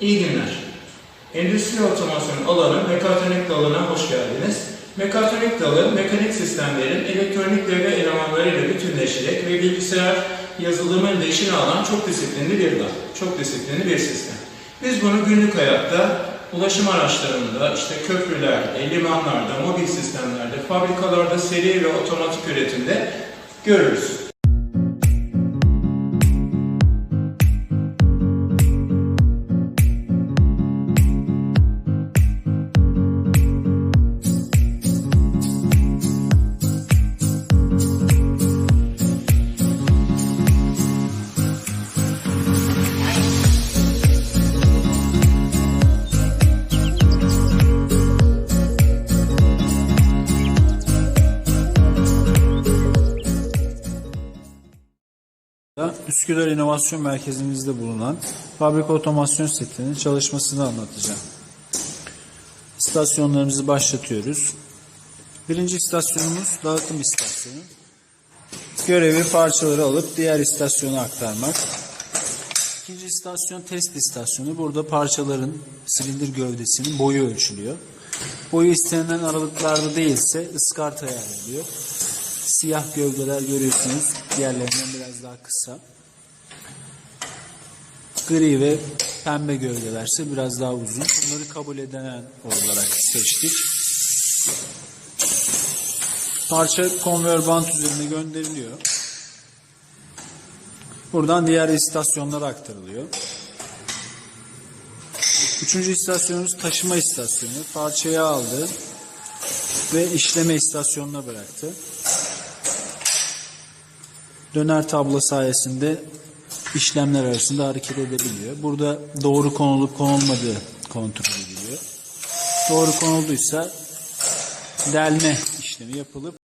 İyi günler. Endüstri otomasyon alanı mekatronik dalına hoş geldiniz. Mekatronik dalı, mekanik sistemlerin elektronik devre elemanlarıyla bütünleşerek ve bilgisayar yazılımın içine alan çok disiplinli bir dal, çok disiplinli bir sistem. Biz bunu günlük hayatta, ulaşım araçlarında, işte köprülerde, limanlarda, mobil sistemlerde, fabrikalarda seri ve otomatik üretimde görürüz. Üsküdar İnovasyon Merkezimizde bulunan fabrika otomasyon setinin çalışmasını anlatacağım. İstasyonlarımızı başlatıyoruz. Birinci istasyonumuz dağıtım istasyonu. Görevi parçaları alıp diğer istasyona aktarmak. İkinci istasyon test istasyonu. Burada parçaların silindir gövdesinin boyu ölçülüyor. Boyu istenilen aralıklarda değilse ıskarta ayarlanıyor. Siyah gövdeler görüyorsunuz. Diğerlerinden biraz daha kısa. Gri ve pembe gövdelerse biraz daha uzun. Bunları kabul edilen olarak seçtik. Parça konveyör bant üzerine gönderiliyor. Buradan diğer istasyonlara aktarılıyor. Üçüncü istasyonumuz taşıma istasyonu. Parçayı aldı ve işleme istasyonuna bıraktı. Döner tablo sayesinde işlemler arasında hareket edebiliyor. Burada doğru konulup konulmadığı kontrol ediliyor. Doğru konulduysa delme işlemi yapılıp